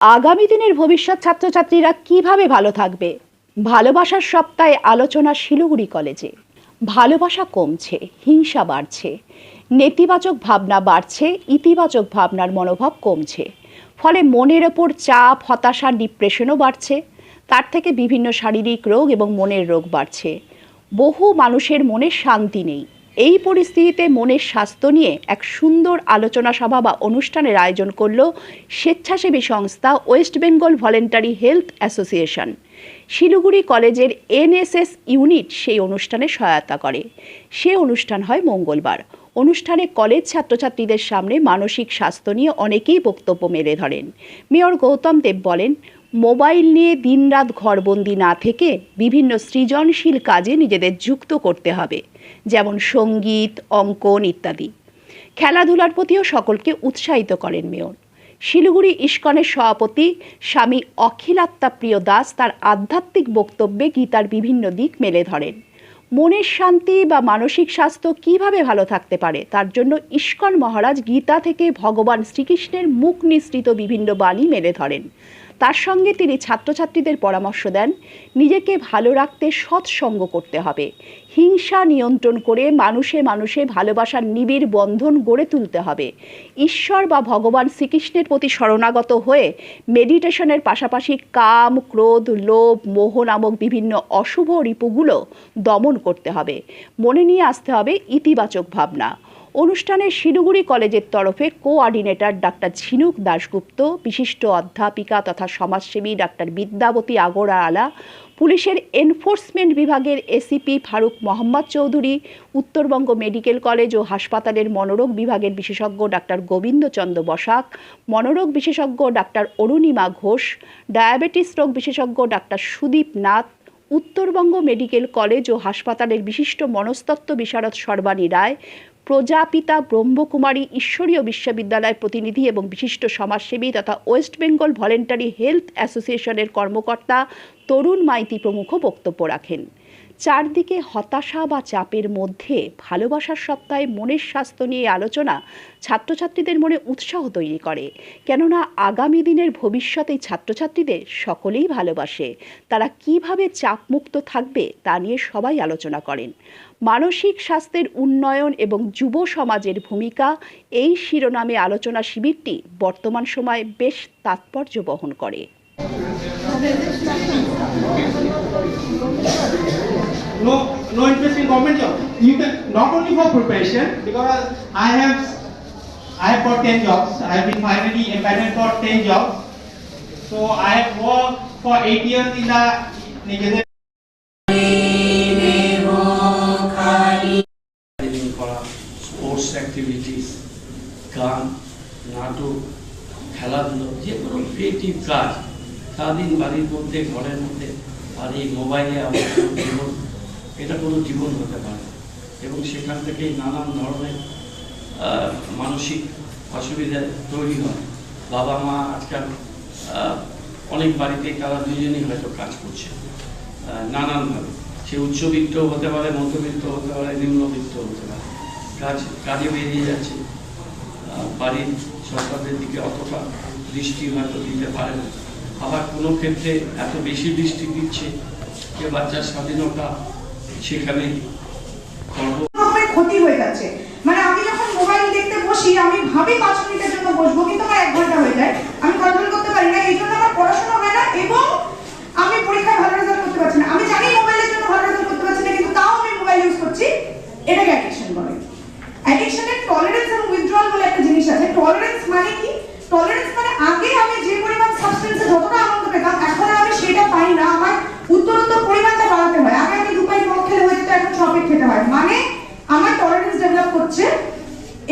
আগামী দিনের ভবিষ্যৎ ছাত্রছাত্রীরা কীভাবে ভালো থাকবে? ভালোবাসার সপ্তাহে আলোচনা শিলিগুড়ি কলেজে। ভালোবাসা কমছে, হিংসা বাড়ছে। নেতিবাচক ভাবনা বাড়ছে, ইতিবাচক ভাবনার মনোভাব কমছে। ফলে মনের ওপর চাপ, হতাশা, ডিপ্রেশনও বাড়ছে। তার থেকে বিভিন্ন শারীরিক রোগ এবং মনের রোগ বাড়ছে। বহু মানুষের মনে শান্তি নেই। এই পরিস্থিতিতে মনের স্বাস্থ্য নিয়ে এক সুন্দর আলোচনা সভা বা অনুষ্ঠানের আয়োজন করল স্বেচ্ছাসেবী সংস্থা West Bengal voluntary health association. Siliguri কলেজের এনএসএস ইউনিট সেই অনুষ্ঠানে সহায়তা করে। সে অনুষ্ঠান হয় মঙ্গলবার। অনুষ্ঠানে কলেজ ছাত্রছাত্রীদের সামনে মানসিক স্বাস্থ্য নিয়ে অনেকেই বক্তব্য মেলে ধরেন। মেয়র গৌতম দেব বলেন মোবাইল নিয়ে দিনরাত ঘরবন্দি না থেকে বিভিন্ন সৃজনশীল কাজে নিজেদের যুক্ত করতে হবে, যেমন সংগীত, অঙ্কন ইত্যাদি। খেলাধুলার প্রতিও সকলকে উৎসাহিত করেন মেয়র। শিলিগুড়ি ইস্কনের সভাপতি স্বামী অখিলাত্মা প্রিয় দাস তার আধ্যাত্মিক বক্তব্যে গীতার বিভিন্ন দিক মেলে ধরেন। মনের শান্তি বা মানসিক স্বাস্থ্য কীভাবে ভালো থাকতে পারে, তার জন্য ইস্কন মহারাজ গীতা থেকে ভগবান শ্রীকৃষ্ণের মুখ নিঃসৃত বিভিন্ন বাণী মেলে ধরেন। তার সঙ্গে তিনি ছাত্রছাত্রীদের পরামর্শ দেন, নিজেকে ভালো রাখতে সৎসঙ্গ করতে হবে। হিংসা নিয়ন্ত্রণ করে মানুষে মানুষে ভালোবাসার নিবিড় বন্ধন গড়ে তুলতে হবে। ঈশ্বর বা ভগবান শ্রীকৃষ্ণের প্রতি শরণাগত হয়ে মেডিটেশনের পাশাপাশি কাম, ক্রোধ, লোভ, মোহ নামক বিভিন্ন অশুভ রিপুগুলো দমন করতে হবে। মনে নিয়ে আসতে হবে ইতিবাচক ভাবনা। অনুষ্ঠানে শিলিগুড়ি কলেজের তরফে কোঅর্ডিনেটর ডাক্তার ঝিনুক দাশগুপ্ত, বিশিষ্ট অধ্যাপিকা তথা সমাজসেবী ডাক্তার বিদ্যাবতী আগরা আলা পুলিশের এনফোর্সমেন্ট বিভাগের ACP Faruk Mohammad Chowdhury, Uttarbanga medical college ও হাসপাতালের মনোরোগ বিভাগের বিশেষজ্ঞ ডাক্তার গোবিন্দচন্দ্র বসাক, মনোরোগ বিশেষজ্ঞ ডাক্তার অরুণিমা ঘোষ, ডায়াবেটিস রোগ বিশেষজ্ঞ doctor Sudip Nath, Uttarbanga medical college ও হাসপাতালের বিশিষ্ট মনস্তত্ত্ব বিশারদ সর্বাণী রায় প্রজাপিতা ব্রহ্মকুমারী ঈশ্বরীয় বিশ্ববিদ্যালয়ের প্রতিনিধি এবং বিশিষ্ট সমাজসেবী তথা ওয়েস্ট বেঙ্গল ভলেন্টারি হেলথ অ্যাসোসিয়েশনের কর্মকর্তা তরুণ মাইতি প্রমুখ বক্তব্য রাখেন। চারদিকে হতাশা বা চাপের মধ্যে ভালোবাসার সপ্তাহে মনের স্বাস্থ্য নিয়ে আলোচনা ছাত্রছাত্রীদের মনে উৎসাহ তৈরি করে। কেননা আগামী দিনের ভবিষ্যতে ছাত্রছাত্রীদের সকলেই ভালোবাসে। তারা কীভাবে চাপমুক্ত থাকবে তা নিয়ে সবাই আলোচনা করেন। মানসিক স্বাস্থ্যের উন্নয়ন এবং যুব সমাজের ভূমিকা এই শিরোনামে আলোচনা শিবিরটি বর্তমান সময়ে বেশ তাৎপর্য বহন করে। no no interest in government job you can not only for preparation because i have i have got 10 jobs i have been finally empaneled for 10 jobs so i have worked for 8 years in the নিজেদের training করা sports activities গান নাটক খেলাধুলো যে কোনো creative কাজ সারাদিন বাড়ির মধ্যে ঘরের মধ্যে আর এই মোবাইলে আমার কোনো জীবন এটা কোনো জীবন হতে পারে। এবং সেখান থেকেই নানান ধরনের মানসিক অসুবিধা তৈরি হয়। বাবা মা আজকাল অনেক বাড়িতেই তারা দুজনেই হয়তো কাজ করছে নানানভাবে। সে উচ্চবিত্ত হতে পারে মধ্যবিত্ত হতে পারে নিম্নবিত্ত হতে পারে। কাজ, কাজে বেরিয়ে যাচ্ছে। বাড়ির সরকারের দিকে অতটা দৃষ্টি হয়তো দিতে পারে না। আবার কোনো ক্ষেত্রে এত বেশি দৃষ্টি দিচ্ছে যে বাচ্চার স্বাধীনতা সেখানে ক্ষতি হয়ে যাচ্ছে। মানে আমি যখন মোবাইল দেখতে বসি, আমি ভাবি পাঁচ মিনিটের জন্য বসবো, কিন্তু আমার এক ঘণ্টা হয়ে যায়। আমি কন্ট্রোল করতে পারি না, এই জন্য আমার পড়াশোনা হয় না, এবং আমি পরীক্ষায় ভালো রেজাল্ট করতে পারছি না আমি জানি মোবাইলের জন্য ভালো রেজাল্ট করতে পারছি না কিন্তু তাও আমি মোবাইল ইউজ করছি এটাকে অ্যাডিকশন বলে অ্যাডিকশনের টলারেন্স এবং উইথড্রল বলে একটা জিনিস আছে টলারেন্স মানে কি টলারেন্স মানে আগে আমি যে পরিমাণ সাবস্টেন্সে যতটা আনন্দ পেতাম এখন আর আমি সেটা পাই না আমার উত্তরোত্তর পরিমাণটা বাড়াতে হয় আগে আমি দু পাই মদ খেলে হয়ে যেত এখন ছ প্লেট খেতে হয় মানে আমার টলারেন্স ডেভেলপ করছে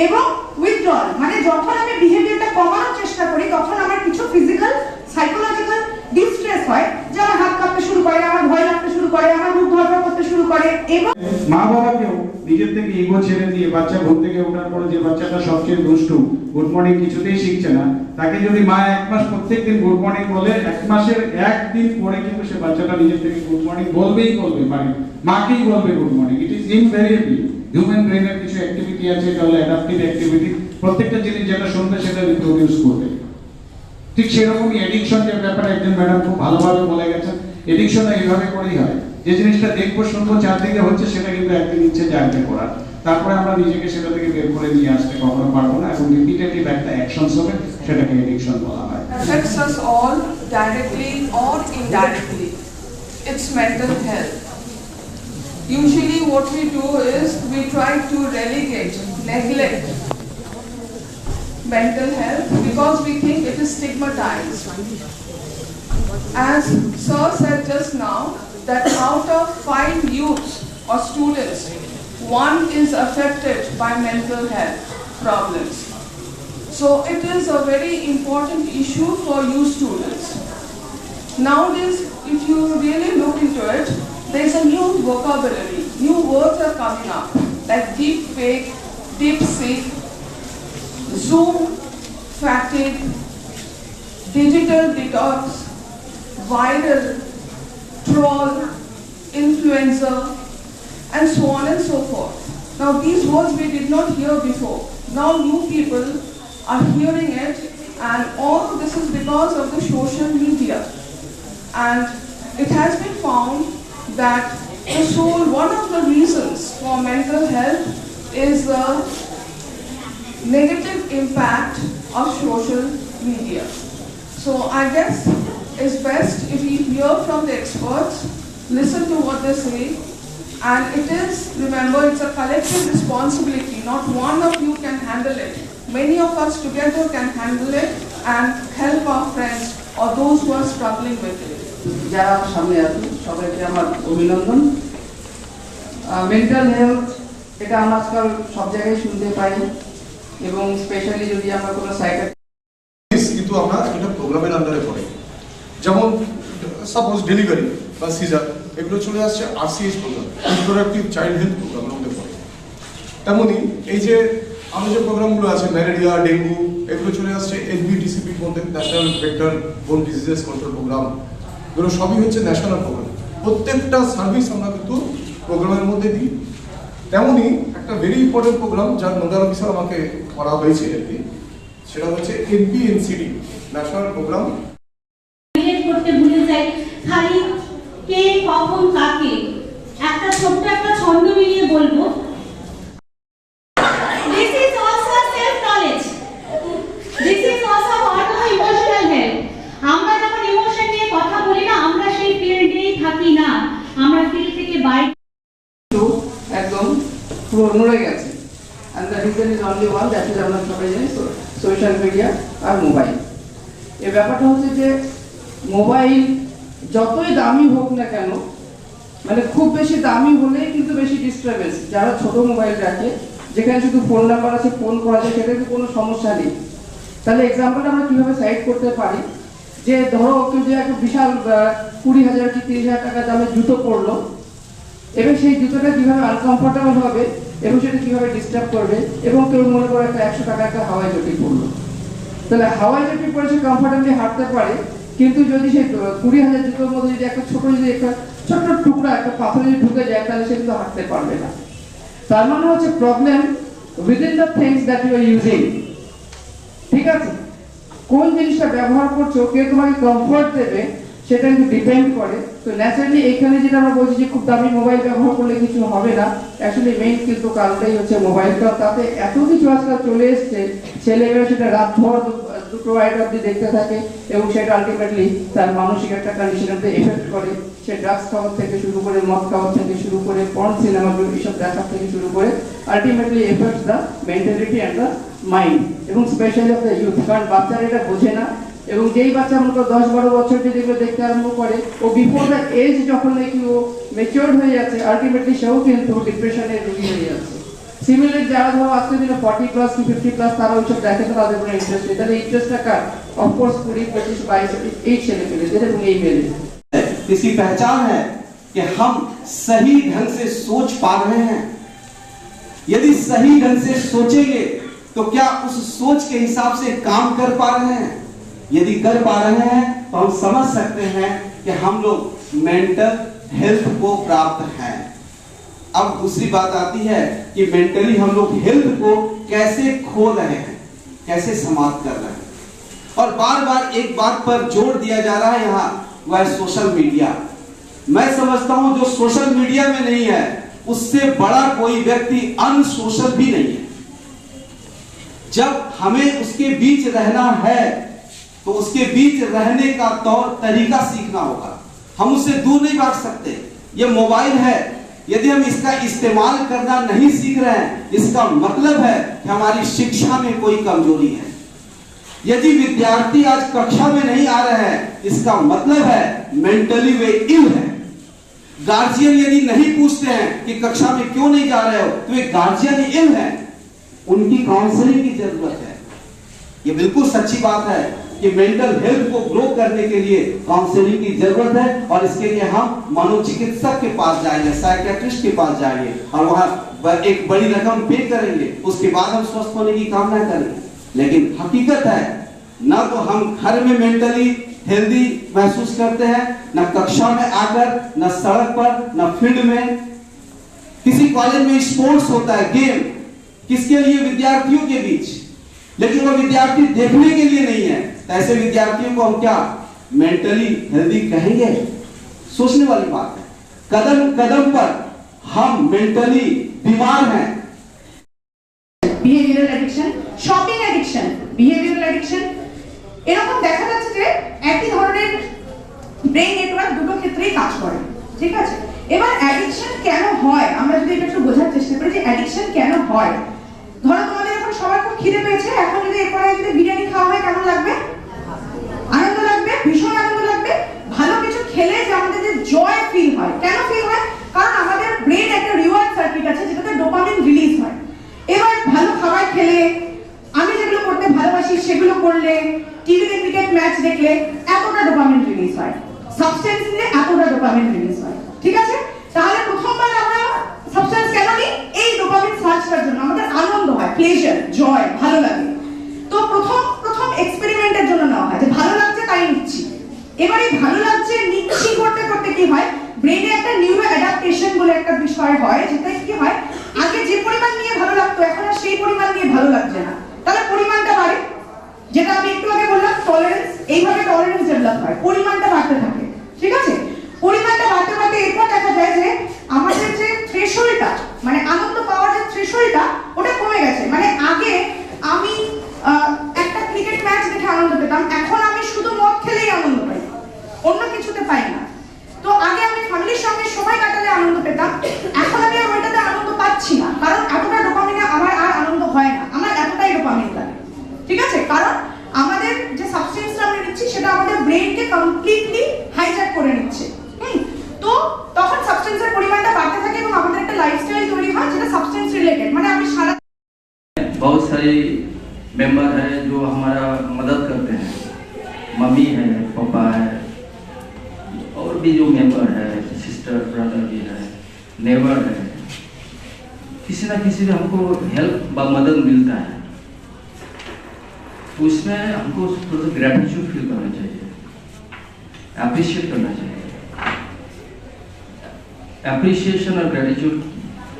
এবং উইথড্রল মানে যখন আমি বিহেভিয়ারটা কমানোর চেষ্টা করি তখন আমার কিছু ফিজিক্যাল সাইকোলজিক্যাল ডিস্ট্রেস হয় যে আমার হাত কাঁপতে শুরু করে আমার ভয় লাগতে শুরু করে আমার মুখ ধরপড় করতে শুরু করে এবং মা বাবাকেও নিজের থেকে ইগো ছেড়ে দিয়ে বাচ্চা ঘুম থেকে ওঠার পরে যে বাচ্চাটা সবচেয়ে দুষ্টু গুড মর্নিং কিছুতেই শিখছে না, তাকে যদি মা এক মাস প্রত্যেক দিন গুড মর্নিং বলে, এক মাসের একদিন পরে কিন্তু সে বাচ্চাটা নিজের থেকে গুড মর্নিং বলবেই বলবে মানে মাকেই বলবে good morning it is invariably human ব্রেনের কিছু অ্যাক্টিভিটি আছে, এটা হলো অ্যাডাপটিভ অ্যাক্টিভিটি প্রত্যেকটা জিনিস যেটা শুনবে সেটা রিপ্রোডিউস করবে। ঠিক সেরকমই এডিকশনের ব্যাপারে একজন ম্যাডাম খুব ভালোভাবে বলে গেছেন এডিকশন এইভাবে করেই হয়। যে জিনিসটা দেখবো শুনবো চারদিকে হচ্ছে সেটা কিন্তু একদিন ইচ্ছে জানতে করার তারপরে আমরা নিজেকে সেটা থেকে বের করে নিয়ে আসতে কখনো পারবো না এবং রিপিটেটিভ একটা অ্যাকশনস হবে সেটাকে এডিকশন বলা হয় affects us all directly or indirectly. It's mental health. Usually what we do is we try to relegate, neglect mental health because we think it is stigmatized. As Sir said just now, that out of five youths or students, one is affected by mental health problems. So it is a very important issue for you students. Nowadays, if you really look into it, there is a new vocabulary, new words are coming up, like deep fake, deep seek, Zoom, fatigue, digital detox, viral, troll, influencer, and so on and so forth. Now these words we did not hear before. Now new people are hearing it and all this is because of the social media. And it has been found that the sole, one of the reasons for mental health is the negative impact of social media. So I guess it's best if we hear from the experts, listen to what they say, and it is, remember, it's a collective responsibility. Not one of you can handle it. Many of us together can handle it and help our friends or those who are struggling with it. যারা আমার সামনে আছেন সবাইকে আমার অভিনন্দন mental health এটা আমরা আজকাল সব জায়গায় শুনতে পাই এবং স্পেশালি যদি আমরা কোনো সাইকার সাপোজ ডেলিভারি বা সিজার এগুলো চলে আসছে RCS programme reproductive child health প্রোগ্রামের মধ্যে পড়ে তেমনি এই যে আমাদের যে প্রোগ্রামগুলো আছে, ম্যালেরিয়া, ডেঙ্গু, এগুলো চলে আসছে এনবিডিসিপির মধ্যে national vector borne diseases control program এগুলো সবই হচ্ছে ন্যাশনাল প্রোগ্রাম প্রত্যেকটা সার্ভিস আমরা কিন্তু প্রোগ্রামের মধ্যে দিই। তেমনি একটা ভেরি ইম্পর্টেন্ট প্রোগ্রাম যার নোডাল অফিসার আমাকে করা হয়েছে আর কি, সেটা হচ্ছে এনপিএনসিডি ন্যাশনাল প্রোগ্রাম করতে ভুলে খালি কে, কখন, কাকে? একটা ছোট্ট একটা ছন্দ মিলিয়ে বলব। আমরা কথা বলি না, আমরা সেই থাকি না। থেকে বাইরে একদম গেছে। আমরা সবাই সোশ্যাল মিডিয়া আর মোবাইল এই ব্যাপারটা হচ্ছে যে মোবাইল যতই দামি হোক না কেন মানে খুব বেশি দামি হলেই কিন্তু বেশি ডিস্টারবেন্স যারা ছোট মোবাইল রাখে যেখানে শুধু ফোন নাম্বার আছে ফোন করা যায়, সেটাতে কোনো সমস্যা নেই। তাহলে এক্সাম্পলটা আমরা কীভাবে সাইড করতে পারি? যে ধরো কেউ যে একটা বিশাল কুড়ি হাজার কি তিরিশ হাজার টাকা দামের জুতো পরলো এবং সেই জুতোটা কীভাবে আনকমফোর্টেবল হবে এবং সেটা কীভাবে ডিস্টার্ব করবে, এবং কেউ মনে করে একটা একশো টাকা একটা হাওয়াই চটি পরলো। তাহলে হাওয়াই চটি পরে সে কমফোর্টেবলি হাঁটতে পারে কিন্তু যদি সে কুড়ি হাজার জুতোর মধ্যে যদি একটা ছোট যদি একটা ছোট্ট টুকরা, একটা পাথর যদি ঢুকে যায়, তাহলে সে কিন্তু হাঁটতে পারবে না। তার মানে হচ্ছে problem within the things that you are using ঠিক আছে? কোন জিনিসটা ব্যবহার করছ কে তোমাকে কমফোর্ট দেবে, সেটা কিন্তু ডিপেন্ড করে। তো ন্যাচারালি এখানে যেটা আমরা বলছি যে খুব দামি মোবাইল ব্যবহার করলে কিছু হবে না। অ্যাকচুয়ালি মেইন কিন্তু কারণটাই হচ্ছে মোবাইলটা তাতে এত কিছু আজকাল চলে এসছে, ছেলেমেয়েরা সেটা রাত ভর দুটো আড়াইটা অব্দি দেখতে থাকে এবং সেটা আলটিমেটলি তার মানসিক একটা কন্ডিশনতে এফেক্ট করে। সে ড্রাগস খাওয়ার থেকে শুরু করে মদ খাওয়ার থেকে শুরু করে পর্ন সিনেমাগুলো এইসব দেখার থেকে শুরু করে ultimately effects the mentality and the mind এবং স্পেশালি অফ দ্য ইউথ কারণ বাচ্চারা এটা বোঝে না। এবং যেই বাচ্চা মনে দশ বারো বছর যদি এগুলো দেখতে আরম্ভ করে, ও বিফোর দ্য এজ যখন নাকি ও মেচিওর হয়ে যাচ্ছে আলটিমেটলি সেও কিন্তু ডিপ্রেশনের রোগী হয়ে যাচ্ছে। সিমিলার যারা ধরো আজকে দিনে ফর্টি প্লাস কি ফিফটি প্লাস তারা ওইসব দেখে তো তাদের কোনো ইন্টারেস্ট নেই তাহলে ইন্টারেস্টটা কার অফকোর্স কুড়ি পঁচিশ বাইশ এই ছেলে পেলেদের এবং এই মেলে इसकी पहचान है कि हम सही ढंग से सोच पा रहे हैं यदि सही ढंग से सोचेंगे तो क्या उस सोच के हिसाब से काम कर पा रहे हैं यदि कर पा रहे हैं तो हम समझ सकते हैं कि हम लोग मेंटल हेल्थ को प्राप्त हैं अब दूसरी बात आती है कि मेंटली हम लोग हेल्थ को कैसे खो रहे हैं, कैसे समाप्त कर रहे हैं। और बार बार एक बात पर ज़ोर दिया जा रहा है यहाँ वह सोशल मीडिया मैं समझता हूँ जो सोशल मीडिया में नहीं है, उससे बड़ा कोई व्यक्ति अनसोशल भी नहीं है। जब हमें उसके बीच रहना है तो उसके बीच रहने का तौर तरीका सीखना होगा। हम उससे दूर नहीं भाग सकते। ये मोबाइल है यदि हम इसका इस्तेमाल करना नहीं सीख रहे हैं, इसका मतलब है कि हमारी शिक्षा में कोई कमज़ोरी है। यदि विद्यार्थी आज कक्षा में नहीं आ रहे हैं, इसका मतलब है मेंटली वे इल है। गार्जियन यदि नहीं पूछते हैं कि कक्षा में क्यों नहीं जा रहे हो तो वे गार्जियन इल है। उनकी काउंसलिंग की ज़रूरत है। ये बिल्कुल सच्ची बात है। कि मेंटल हेल्थ को ग्रो करने के लिए काउंसलिंग की ज़रूरत है और इसके लिए हम मनोचिकित्सक के पास जाएँगे साइकेट्रिस्ट के पास जाएँगे और वहाँ एक बड़ी रकम पे करेंगे। उसके बाद हम स्वस्थ होने की कामना करेंगे लेकिन हकीकत है, ना तो हम घर में मेंटली हेल्दी महसूस करते हैं, न कक्षा में आकर, न सड़क पर, न फ़ील्ड में। किसी कॉलेज में स्पोर्ट्स होता है गेम किसके लिए? विद्यार्थियों के बीच। लेकिन वो विद्यार्थी देखने के लिए नहीं है। तो ऐसे विद्यार्थियों को हम क्या मेंटली हेल्दी कहेंगे? सोचने वाली बात है। कदम कदम पर हम मेंटली बीमार हैं। আমাদের জয় ফিল হয়। কেন ফিল হয়? কারণ আমাদের ব্রেন একটা রিওয়ার্ড সার্কিট আছে, যেটাতে ডোপামিন রিলিজ হয়। এবার ভালো খাবার খেলে, আমি যেগুলো করতে ভালোবাসি সেগুলো করলে টিভিতে ক্রিকেট ম্যাচ দেখলে এতটা ডোপামিন রিলিজ হয়। সাবস্টেন্স নিলে এতটা ডোপামিন রিলিজ হয়। ঠিক আছে? তাহলে প্রথমবার আমরা সাবস্টেন্স কেন নিই? এই ডোপামিন সার্চটার জন্য। আমাদের আনন্দ হয় প্লেজার জয় ভালো লাগে। তো প্রথম প্রথম এক্সপেরিমেন্টের জন্য নেওয়া হয় যে ভালো লাগছে তাই নিচ্ছি। এবারে ভালো লাগছে, নিচ্ছি করতে করতে কি হয়? ব্রেনে একটা নিউরো অ্যাডাপ্টেশন বলে একটা বিষয় হয়, যেটা কি হয়? আগে যে পরিমাণ নিয়ে ভালো লাগতো, এখন আর সেই পরিমাণ নিয়ে ভালো লাগছে না। তাহলে পরিমাণটা বাড়ে। যেটা আমি একটু আগে বললাম টলারেন্স এইভাবে টলারেন্স ডেভেলপ হয়। পরিমাণটা বাড়তে থাকে, ঠিক আছে? পরিমাণটা বাড়তে বাড়তে এরপর দেখা যায় যে আমাদের যে থ্রেশহোল্ডটা মানে আনন্দ পাওয়ার যে থ্রেশহোল্ডটা ওটা কমে গেছে। মানে আগে আমি একটা ক্রিকেট ম্যাচ দেখে আনন্দ পেতাম, এখন আমি শুধু মদ খেলেই আনন্দ পাই। অন্য কিছুতে পাই না। তো আগে আমি ফ্যামিলির সঙ্গে সময় কাটালে আনন্দ পেতাম এখন আমি আর ওইটাতে আনন্দ পাচ্ছি না কারণ এতটা ডোপামিনে আমার আর আনন্দ হয় না আমার এতটাই ডোপামিন লাগে ঠিক আছে কারণ আমাদের যে সাবস্টেন্সটা আমরা নিচ্ছি সেটা আমাদের ব্রেনকে কমপ্লিটলি হাইজ্যাক করে নিচ্ছে হুম তো তখন সাবস্টেন্সের পরিমাণটা বাড়তে থাকে এবং আমাদের একটা লাইফস্টাইল তৈরি হয় যেটা সাবস্টেন্স রিলেটেড মানে আমি সারা बहुत सारे मेंबर हैं जो हमारा मदद करते हैं भी जो मेंबर है सिस्टर ब्रदर भी है नेबर है, किसी ना किसी से हमको हेल्प व मदद मिलता है। तो उसमें हमको थोड़ा सा ग्रेटिट्यूड फील करना चाहिए अप्रिशिएट करना चाहिए। अप्रिसिएशन और ग्रेटिट्यूड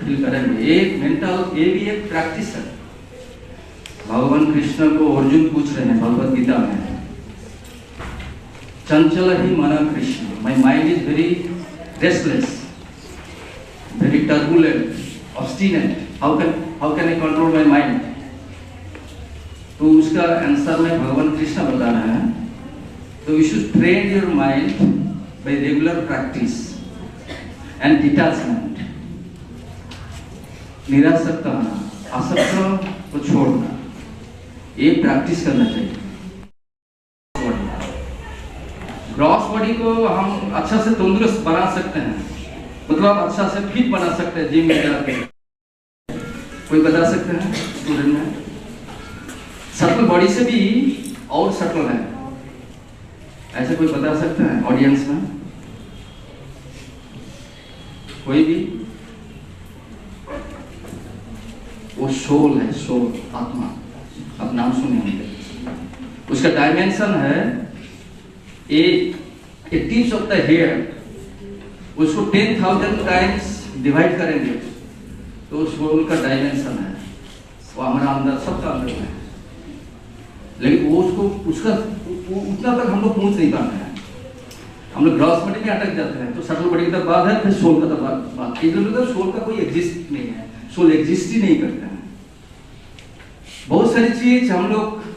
फील करेंगे। एक मेंटल ये भी एक प्रैक्टिस है। भगवान कृष्ण को अर्जुन पूछ रहे हैं, भगवत गीता में। चंचल ही मना Krishna. My mind is very restless very turbulent obstinate how can how can I control my mind तो उसका आंसर में भगवान कृष्ण बता रहे हैं। तो you should train your mind by regular practice and detachment निरासक्त होना, आसक्त को छोड़ना। ये प्रैक्टिस करना चाहिए। ग्रॉस बॉडी को हम अच्छा से तंदुरुस्त बना सकते हैं। मतलब अच्छा से फिट बना सकते हैं जिम में जाके। कोई बता सकते हैं स्टूडेंट में? सटल बॉडी से भी और सटल है। ऐसे कोई बता सकते हैं ऑडियंस में? कोई भी? वो सोल है सोल आत्मा। आप नाम सुने उसका डायमेंशन है a a tips of the hair उसको टेन थाउज़ेंड टाइम्स डिवाइड करेंगे तो उस सोल का डायमेंशन है। वो हमारा अंदर, सबका अंदर है। लेकिन वो उसको, उसका उतना तक हम लोग पहुँच नहीं पाते हैं। हम लोग ग्रॉस बॉडी में अटक जाते हैं तो सटल बॉडी की तरफ़ बात है, फिर सोल का तरफ़ बात- इधर उधर सोल का कोई एग्जिस्ट नहीं है। सोल एग्जिस्ट ही नहीं करते हैं। बहुत सारी चीज़ हम लोग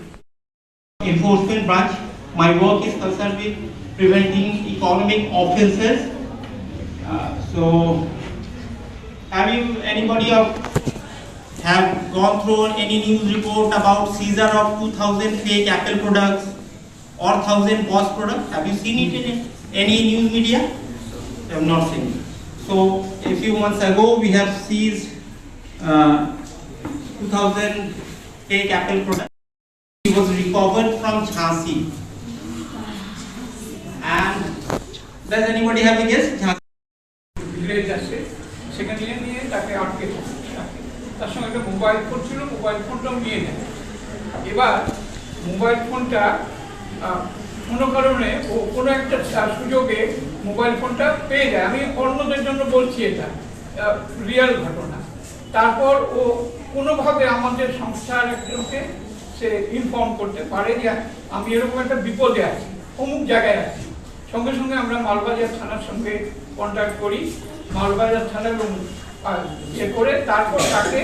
enforcement branch. My work is concerned with preventing economic offences. Uh, so, have you anybody of have gone through any news report about seizure of 2,000 fake Apple products or 1,000 Bosch products? Have you seen it in any news media? I have not seen it. So, a few months ago, we have seized uh, 2,000 fake Apple products. It was recovered from Jhansi. Does anybody have a guess? Village আছে সেখানে নিয়ে তাকে আটকে রাখে তার সঙ্গে একটা mobile phone ছিল মোবাইল ফোনটাও নিয়ে নেয়। এবার মোবাইল ফোনটা কোনো কারণে ও কোনো একটা সুযোগে মোবাইল ফোনটা পেয়ে যায়। আমি অন্যদের জন্য বলছি এটা রিয়েল ঘটনা। তারপর ও কোনোভাবে আমাদের সংস্থার একজনকে সে ইনফর্ম করতে পারে যে আমি এরকম একটা বিপদে আছি অমুক জায়গায় আছি। সঙ্গে সঙ্গে আমরা মালবাজার থানার সঙ্গে কন্ট্যাক্ট করি। মালবাজার থানার এবং, ইয়ে করে তারপর তাকে